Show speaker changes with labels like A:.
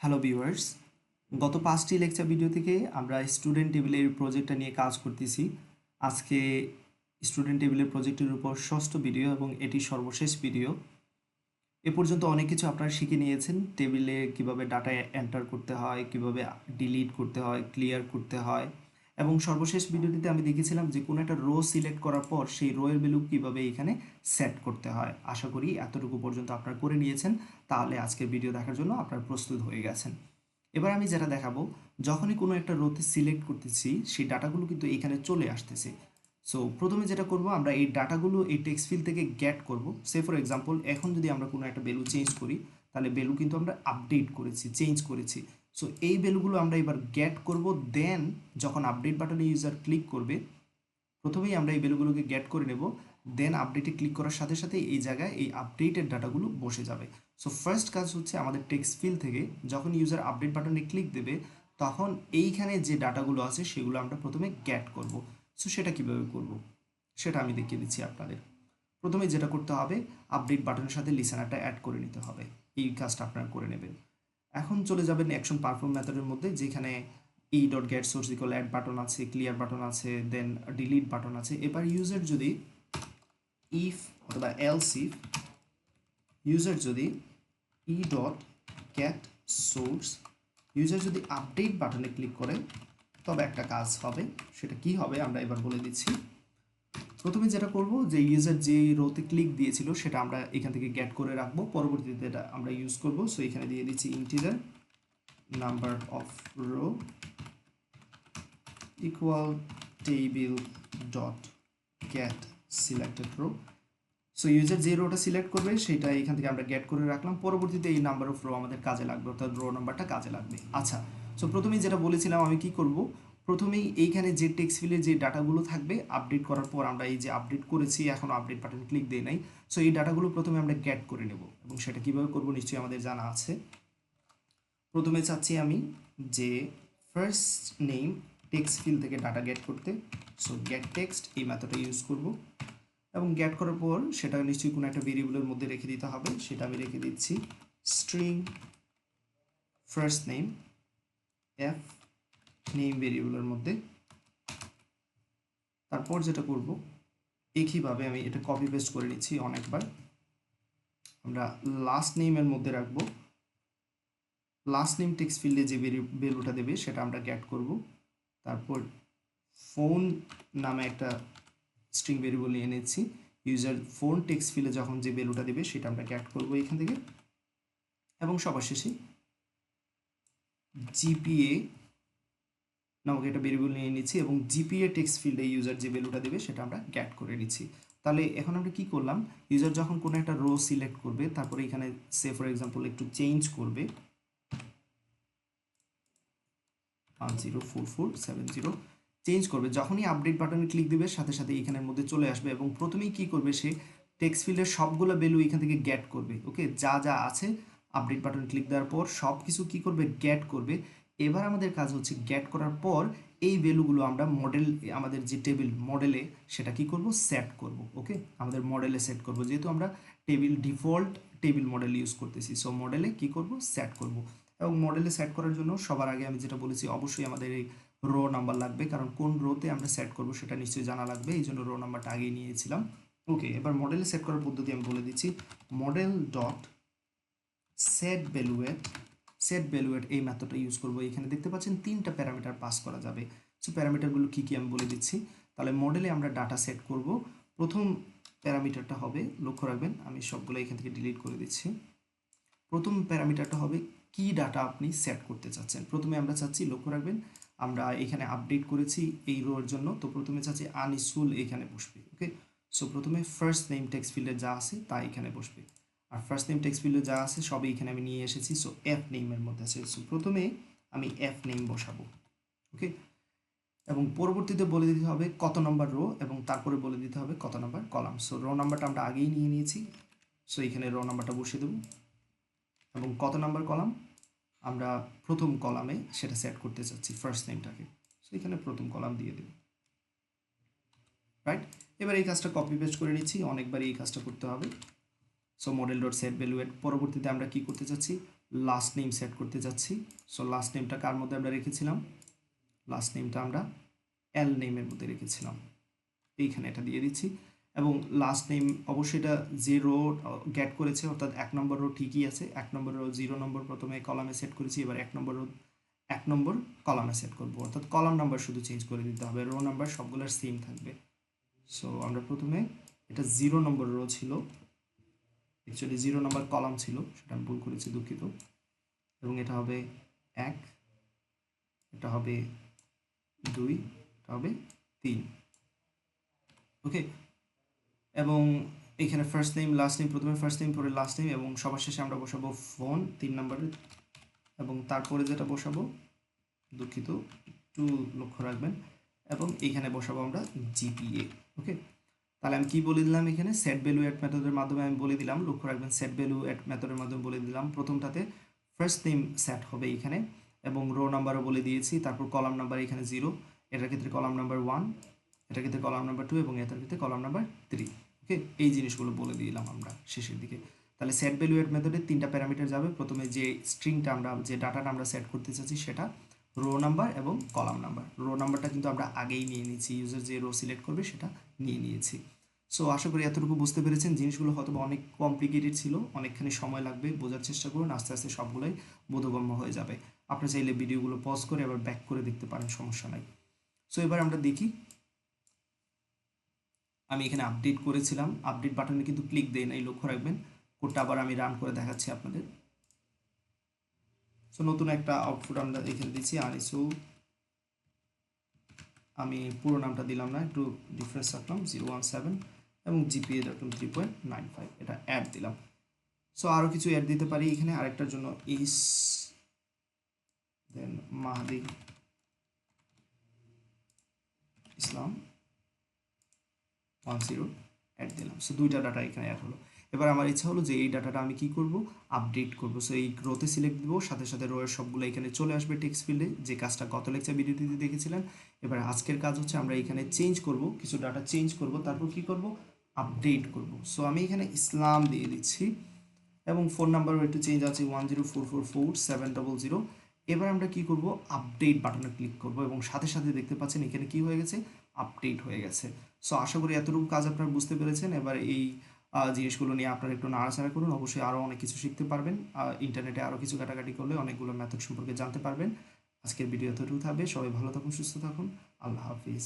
A: Hello viewers গত পাঁচটি lecture video থেকে আমরা স্টুডেন্ট টেবিলের প্রজেক্টটা নিয়ে কাজ করতেছি। আজকে স্টুডেন্ট টেবিলের প্রজেক্টের উপর ষষ্ঠ ভিডিও এবং এটি সর্বশেষ ভিডিও এ পর্যন্ত অনেক কিছু আপনারা শিখে নিয়েছেন। টেবিলে কীভাবে ডাটা এন্টার করতে হয়, কীভাবে ডিলিট করতে হয় ক্লিয়ার করতে হয়। এবং সর্বশেষ ভিডিওটিতে আমি দেখেছিলাম যে কোনো একটা রো সিলেক্ট করার পর সেই রো এর ভ্যালু কীভাবে এখানে সেট করতে হয়। আশা করি এতটুকু পর্যন্ত আপনারা করে নিয়েছেন। তাহলে আজকের ভিডিও দেখার জন্য আপনারা প্রস্তুত হয়ে গেছেন। এবার আমি যেটা দেখাবো, যখনই কোনো একটা রোতে সিলেক্ট করতেছি, সেই ডাটাগুলো কিন্তু এখানে চলে আসতেছে। সো প্রথমে যেটা করব, আমরা এই ডাটাগুলো এই টেক্সট ফিল থেকে গ্যাট করব। সে ফর এক্সাম্পল এখন যদি আমরা কোনো একটা ভ্যালু চেঞ্জ করি তাহলে ভ্যালু কিন্তু আমরা আপডেট করেছি চেঞ্জ করেছি। সো এই ভ্যালুগুলো আমরা এবার গ্যাট করব দেন যখন আপডেট বাটনে ইউজার ক্লিক করবে, প্রথমেই আমরা এই ভ্যালুগুলোকে গ্যাট করে নেব দেন আপডেটে ক্লিক করার সাথে সাথে এই জায়গায় এই আপডেটের ডাটাগুলো বসে যাবে। সো ফার্স্ট কাজ হচ্ছে আমাদের টেক্সট ফিল থেকে যখন ইউজার আপডেট বাটনে ক্লিক দেবে, তখন এইখানে যে ডাটাগুলো আছে সেগুলো আমরা প্রথমে গ্যাট করব। সো সেটা কীভাবে করব? সেটা আমি দেখিয়ে দিচ্ছি আপনাদের। প্রথমে যেটা করতে হবে আপডেট বাটনের সাথে লিসেনারটা অ্যাড করে নিতে হবে। এই কাজটা আপনারা করে নেবেন। এখন চলে যাবেন অ্যাকশন পারফর্ম মেথডের মধ্যে, যেখানে e dot get source equal add button আছে ক্লিয়ার বাটন আছে দেন ডিলিট বাটন আছে। এবার ইউজার যদি ইফ অথবা এলস ইফ ইউজার যদি e dot get source user যদি আপডেট বাটনে ক্লিক করে, তবে একটা কাজ হবে, সেটা কি হবে আমরা এবার বলে দিচ্ছি। প্রথমে যেটা করব যে ইউজার যে রোতে ক্লিক দিয়েছিল সেটা আমরা এখান থেকে গ্যাট করে রাখব। পরবর্তীতে এটা আমরা ইউজ করব। সো এখানে দিয়ে দিচ্ছি integer number of row equal table dot get selected row so user যে রোটা সিলেক্ট করবে সেটা এখান থেকে আমরা গ্যাট করে রাখলাম। পরবর্তীতে এই নাম্বার অফ রো আমাদের কাজে লাগবে, অর্থাৎ রো নাম্বারটা কাজে লাগবে। আচ্ছা সো প্রথমেই যেটা বলেছিলাম আমি কি করব? প্রথমেই এইখানে যে টেক্সট ফিলে যে ডাটাগুলো থাকবে আপডেট করার পর আমরা এই যে আপডেট করেছি, এখন আপডেট বাটন ক্লিক দিয়ে নাই। সো এই ডাটাগুলো প্রথমে আমরা গ্যাট করে নেব এবং সেটা কীভাবে করব নিশ্চয়ই আমাদের জানা আছে। প্রথমে চাচ্ছি আমি যে ফার্স্ট নেম টেক্সট ফিল থেকে ডাটা গেট করতে। সো গেট টেক্সট এই মেথডটা ইউজ করব এবং গ্যাট করার পর সেটা নিশ্চয়ই কোনো একটা ভেরিয়েবলের মধ্যে রেখে দিতে হবে, সেটা আমি রেখে দিচ্ছি। String first name F name ভেরিয়েবলের মধ্যে। তারপর যেটা করব, একইভাবে আমি এটা কপি পেস্ট করে নিচ্ছি অনেকবার। আমরা লাস্ট নেমের মধ্যে রাখব। লাস্ট নেম টেক্সট ফিল্ডে যে ভ্যালুটা দেবে, সেটা আমরা গ্যাট করব। তারপর ফোন নামে একটা স্ট্রিং ভেরিয়েবল নিয়ে নিচ্ছি। ইউজার ফোন টেক্সট ফিলে যখন যে ভ্যালুটা দেবে, সেটা আমরা গ্যাট করব এখান থেকে। এবং সবার শেষে জিপিএ নামক একটা ভেরিয়েবল নিয়ে নিচ্ছি এবং জিপিএ টেক্সট ফিল্ডে ইউজার যে ভ্যালুটা দেবে সেটা আমরা গ্যাট করে নিচ্ছি। তাহলে এখন আমরা কি করলাম? ইউজার যখন কোনো একটা রো সিলেক্ট করবে, তারপরে এখানে সে ফর এক্সাম্পল একটু চেঞ্জ করবে। One zero four four seven zero change করবে। যখনই আপডেট বাটনে ক্লিক দেবে, সাথে সাথে এখানের মধ্যে চলে আসবে এবং প্রথমেই কি করবে সে টেক্সট ফিল্ডের সবগুলো ভ্যালু এখান থেকে গ্যাট করবে। ওকে যা যা আছে আপডেট বাটন ক্লিক দেওয়ার পর সব কিছু কী করবে? গ্যাট করবে। এবার আমাদের কাজ হচ্ছে গ্যাট করার পর এই ভ্যালুগুলো আমরা মডেল আমাদের যে টেবিল মডেলে সেটা কি করব? সেট করব ওকে আমাদের মডেলে সেট করব। যেহেতু আমরা table default table model use করতেছি সো মডেলে কি করব? সেট করব। এবং মডেলে সেট করার জন্য সবার আগে আমি যেটা বলেছি, অবশ্যই আমাদের এই রো নাম্বার লাগবে, কারণ কোন রোতে আমরা সেট করব সেটা নিশ্চয়ই জানা লাগবে, এই জন্য রো নাম্বারটা আগেই নিয়েছিলাম। ওকে এবার মডেলে সেট করার পদ্ধতি আমি বলে দিচ্ছি model dot set value at set value at এই মেথডটা ইউজ করব। এখানে দেখতে পাচ্ছেন তিনটা প্যারামিটার পাস করা যাবে। সো প্যারামিটারগুলো কী কী আমি বলে দিচ্ছি। তাহলে মডেলে আমরা ডাটা সেট করব। প্রথম প্যারামিটারটা হবে, লক্ষ্য রাখবেন, আমি সবগুলো এখান থেকে ডিলিট করে দিচ্ছি। প্রথম প্যারামিটারটা হবে, কি ডাটা আপনি সেট করতে চাচ্ছেন? প্রথমে আমরা চাচ্ছি, লক্ষ্য রাখবেন, আমরা এখানে আপডেট করেছি এই রোর জন্য। তো প্রথমে চাচ্ছি আনিসুল এখানে বসবে ওকে সো প্রথমে ফার্স্ট নেম টেক্সট ফিল্ডে যা আছে, তা এখানে বসবে। আর ফার্স্ট নেম টেক্সট ফিল্ডে যা আছে সবই এখানে আমি নিয়ে এসেছি সো এফ নেমের মধ্যে আছে। সো প্রথমে আমি এফ নেম বসাবো ওকে এবং পরবর্তীতে বলে দিতে হবে কত নম্বর রো এবং তারপরে বলে দিতে হবে কত নম্বর কলাম সো রো নাম্বারটা আমরা আগেই নিয়ে নিয়েছি সো এখানে রো নাম্বারটা বসিয়ে দেবো। এবং কত নাম্বার কলাম আমরা প্রথম কলামে সেটা সেট করতে চাচ্ছি ফার্স্ট নেমটাকে সো এখানে প্রথম কলাম দিয়ে দেব। রাইট এবার এই কাজটা কপি পেস্ট করে নিচ্ছি অনেকবার এই কাজটা করতে হবে। So model dot set value at পরবর্তীতে আমরা কি করতে চাচ্ছি লাস্ট নেম সেট করতে যাচ্ছি। সো লাস্ট নেমটা কার মধ্যে আমরা রেখেছিলাম? লাস্ট নেমটা আমরা এল নেমের মধ্যে রেখেছিলাম। এইখানে এটা দিয়ে দিচ্ছি। এবং লাস্ট নেম অবশ্যই এটা যে রো গ্যাট করেছে, অর্থাৎ এক নম্বর রো ঠিকই আছে। এক নম্বর রো জিরো নম্বর প্রথমে কলামে সেট করেছি, এবার এক নম্বর রো এক নম্বর কলামে সেট করব। অর্থাৎ কলাম নাম্বার শুধু চেঞ্জ করে দিতে হবে। রো নাম্বার সবগুলোর সেম থাকবে। সো আমরা প্রথমে এটা জিরো নম্বর রো ছিল। অ্যাকচুয়ালি জিরো নম্বর কলাম ছিল, সেটা আমি ভুল করেছি, দুঃখিত। এবং এটা হবে এক, এটা হবে দুই, এটা হবে তিন। ওকে এবং এখানে ফার্স্ট নেম লাস্ট নেম প্রথমে ফার্স্ট নেম পরে লাস্ট নেম এবং সবার শেষে আমরা বসাবো ফোন তিন নম্বরে এবং তারপরে যেটা বসাবো, দুঃখিত, একটু লক্ষ্য রাখবেন, এবং এইখানে বসাবো আমরা জিপিএ ওকে তাহলে আমি কি বলে দিলাম এখানে? সেট ভ্যালু অ্যাড মেথডের মাধ্যমে আমি বলে দিলাম। লক্ষ্য রাখবেন সেট ভ্যালু অ্যাড মেথডের মাধ্যমে বলে দিলাম। প্রথমটাতে ফার্স্ট নেম সেট হবে এখানে এবং রো নাম্বারও বলে দিয়েছি। তারপর কলাম নাম্বার এখানে জিরো এটার ক্ষেত্রে কলাম নাম্বার ওয়ান এটার ক্ষেত্রে কলাম নাম্বার টু এবং এটার ক্ষেত্রে কলাম নাম্বার থ্রি ওকে এই জিনিসগুলো বলে দিলাম আমরা শেষের দিকে। তাহলে সেট ভ্যালু অ্যাড মেথডে তিনটা প্যারামিটার যাবে। প্রথমে যে স্ট্রিংটা আমরা, যে ডাটাটা আমরা সেট করতে চাচ্ছি সেটা রো নাম্বার এবং কলাম নাম্বার রো নাম্বারটা কিন্তু আমরা আগেই নিয়ে নিয়েছি। ইউজার যে রো সিলেক্ট করবে সেটা নিয়ে নিয়েছি। সো আশা করি এতটুকু বুঝতে পেরেছেন। জিনিসগুলো হয়তো অনেক কমপ্লিকেটেড ছিল। অনেকখানি সময় লাগবে। বোঝার চেষ্টা করুন। আস্তে আস্তে সবগুলোই বোধগম্য হয়ে যাবে। আপনি চাইলে ভিডিওগুলো পজ করে আবার ব্যাক করে দেখতে পারেন। সমস্যা নাই। সো এবার আমরা দেখি। আমি এখানে আপডেট করেছিলাম। আপডেট বাটনে কিন্তু ক্লিক দেয় নাই, লক্ষ্য রাখবেন। কোডটা আবার আমি রান করে দেখাচ্ছি আপনাদের। সো নতুন একটা আউটপুট আমরা এখানে দিচ্ছি। আর আনিসু আমি পুরো নামটা দিলাম না। একটু ডিফারেন্স রাখলাম। জিরো ওয়ান সেভেন এবং জিপিএ রাখলাম থ্রি পয়েন্ট নাইন ফাইভ এটা অ্যাড দিলাম। সো আরও কিছু অ্যাড দিতে পারি এখানে, আরেকটার জন্য ইস দেন Mahadi Islam one zero add দিলাম। সো দুইটা ডাটা এখানে অ্যাড হলো। এবার আমার ইচ্ছা হলো যে এই ডাটাটা আমি কি করব? আপডেট করব। সো এই রোতে সিলেক্ট দিব, সাথে সাথে রোয়ের সবগুলো এখানে চলে আসবে টেক্সট ফিল্ডে যে কাজটা গত লেকচার ভিডিওতে দেখেছিলেন, এবার আজকের কাজ হচ্ছে আমরা এখানে চেঞ্জ করব, কিছু ডাটা চেঞ্জ করব, তারপর কি করব? আপডেট করব। সো আমি এখানে ইসলাম দিয়ে দিচ্ছি এবং ফোন নাম্বারও একটু চেঞ্জ আছে one zero four four four seven double zero এবার আমরা কি করব? আপডেট বাটনে ক্লিক করব এবং সাথে সাথে দেখতে পাচ্ছেন এখানে কি হয়ে গেছে? আপডেট হয়ে গেছে। সো আশা করি এতটুকু কাজ আপনারা বুঝতে পেরেছেন। এবার এই জিনিসগুলো নিয়ে আপনারা একটু নাড়াচাড়া করুন। অবশ্যই আরও অনেক কিছু শিখতে পারবেন। ইন্টারনেটে আরও কিছু কাটাকাটি করলে অনেকগুলো ম্যাথড সম্পর্কে জানতে পারবেন। আজকের ভিডিও এতটুকু থাকবে। সবাই ভালো থাকুন, সুস্থ থাকুন। আল্লাহ হাফিজ।